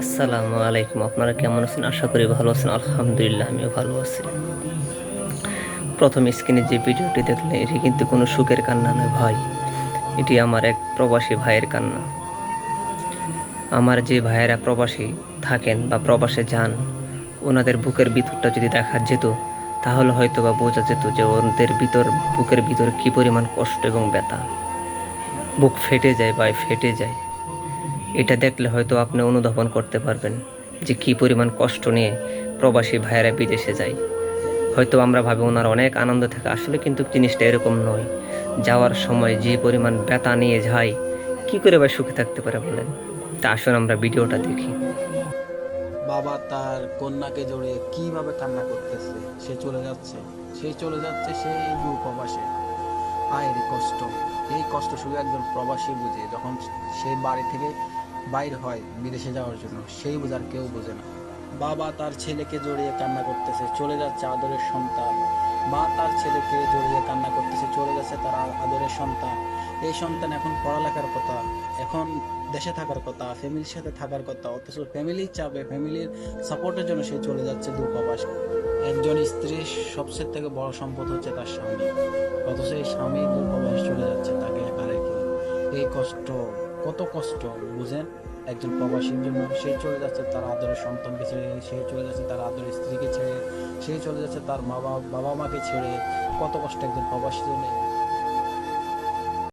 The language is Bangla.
আসসালামু আলাইকুম, আপনারা কেমন আছেন? আশা করি ভালো আছেন। আলহামদুলিল্লাহ, আমিও ভালো আছি। প্রথম স্ক্রিনে যে ভিডিওটি দেখলেন এটি কিন্তু কোনো সুখের কান্না নয় ভাই। এটি আমার এক প্রবাসী ভাইয়ের কান্না। আমার যে ভাইয়েরা প্রবাসী থাকেন বা প্রবাসে যান, ওনাদের বুকের ভিতরটা যদি দেখা যেত তাহলে হয়তো বা বোঝা যেত যে ওদের ভিতর, বুকের ভিতর কী পরিমাণ কষ্ট এবং ব্যথা। বুক ফেটে যায় বা ফেটে যায়। এটা দেখলে হয়তো আপনি অনুধাবন করতে পারবেন যে কী পরিমাণ কষ্ট নিয়ে প্রবাসী ভাইয়েরা বিদেশে যায়। হয়তো আমরা ভাবি ওনার অনেক আনন্দ থাকে, আসলে কিন্তু জিনিসটা এরকম নয়। যাওয়ার সময় যে পরিমাণ ব্যথা নিয়ে যায়, কী করে বা সুখে থাকতে পারে বলেন? তা আসুন আমরা ভিডিওটা দেখি। বাবা তার কন্যাকে জড়িয়ে কীভাবে কান্না করতেছে, সে চলে যাচ্ছে। সে চলে যাচ্ছে সেই দূর প্রবাসে আয়ের কষ্ট। এই কষ্ট শুধু একজন প্রবাসী বুঝে। যখন সে বাড়ি থেকে বাইর হয় বিদেশে যাওয়ার জন্য, সেই বোঝার কেউ বোঝে না। বাবা তার ছেলেকে জড়িয়ে কান্না করতেছে। চলে যাচ্ছে আদরের সন্তান। মা তার ছেলেকে জড়িয়ে কান্না করতেছে, চলে যাচ্ছে তার আদরের সন্তান। এই সন্তান এখন পড়ালেখার কথা, এখন দেশে থাকার কথা ফ্যামিলির সাথে থাকার কথা, অথচ ফ্যামিলির চাপে ফ্যামিলির সাপোর্টের জন্য সে চলে যাচ্ছে দূরপ্রবাস একজন স্ত্রীর সবচেয়ে থেকে বড় সম্পদ হচ্ছে তার স্বামী, অথচ এই স্বামী দূরপ্রবাস চলে যাচ্ছে তাকে একা রেখে। এই কষ্ট, কত কষ্ট, বুঝেন? একজন প্রবাসীর জন্য সে চলে যাচ্ছে তার আদরের সন্তানকে ছেড়ে, সে চলে যাচ্ছে তার আদরের স্ত্রীকে ছেড়ে। সে চলে যাচ্ছে তার মা বাবা মাকে ছেড়ে। কত কষ্ট একজন প্রবাসীর জন্য